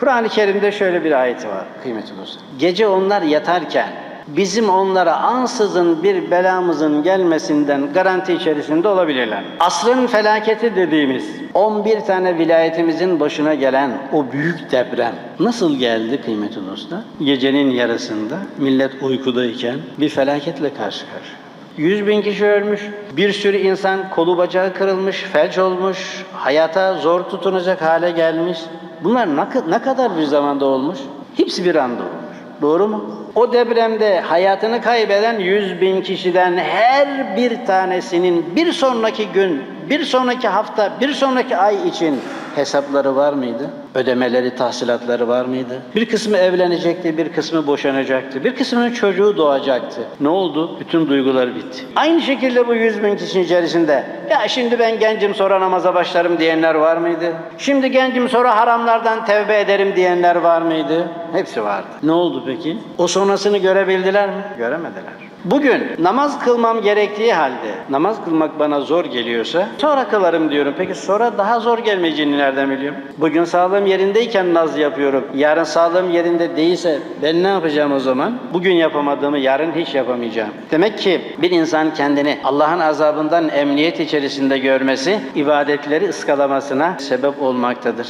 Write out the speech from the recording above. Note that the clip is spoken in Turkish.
Kur'an-ı Kerim'de şöyle bir ayeti var kıymetli dostlar. Gece onlar yatarken bizim onlara ansızın bir belamızın gelmesinden garanti içerisinde olabilirler. Asrın felaketi dediğimiz 11 tane vilayetimizin başına gelen o büyük deprem nasıl geldi kıymetli dostlar? Gecenin yarısında millet uykudayken bir felaketle karşı karşıya. 100 bin kişi ölmüş, bir sürü insan kolu bacağı kırılmış, felç olmuş, hayata zor tutunacak hale gelmiş. Bunlar ne, kadar bir zamanda olmuş? Hepsi bir anda olmuş. Doğru mu? O depremde hayatını kaybeden 100 bin kişiden her bir tanesinin bir sonraki gün, bir sonraki hafta, bir sonraki ay için hesapları var mıydı? Ödemeleri, tahsilatları var mıydı? Bir kısmı evlenecekti, bir kısmı boşanacaktı, bir kısmının çocuğu doğacaktı. Ne oldu? Bütün duygular bitti. Aynı şekilde bu 100 bin kişinin içerisinde ya şimdi ben gencim sonra namaza başlarım diyenler var mıydı? Şimdi gencim sonra haramlardan tevbe ederim diyenler var mıydı? Hepsi vardı. Ne oldu peki? O sonrasını görebildiler mi? Göremediler. Bugün namaz kılmam gerektiği halde namaz kılmak bana zor geliyorsa sonra kılarım diyorum. Peki sonra daha zor gelmeyeceğini nereden biliyorum? Bugün sağlığım yerindeyken naz yapıyorum. Yarın sağlığım yerinde değilse ben ne yapacağım o zaman? Bugün yapamadığımı yarın hiç yapamayacağım. Demek ki bir insan kendini Allah'ın azabından emniyet içerisinde görmesi ibadetleri ıskalamasına sebep olmaktadır.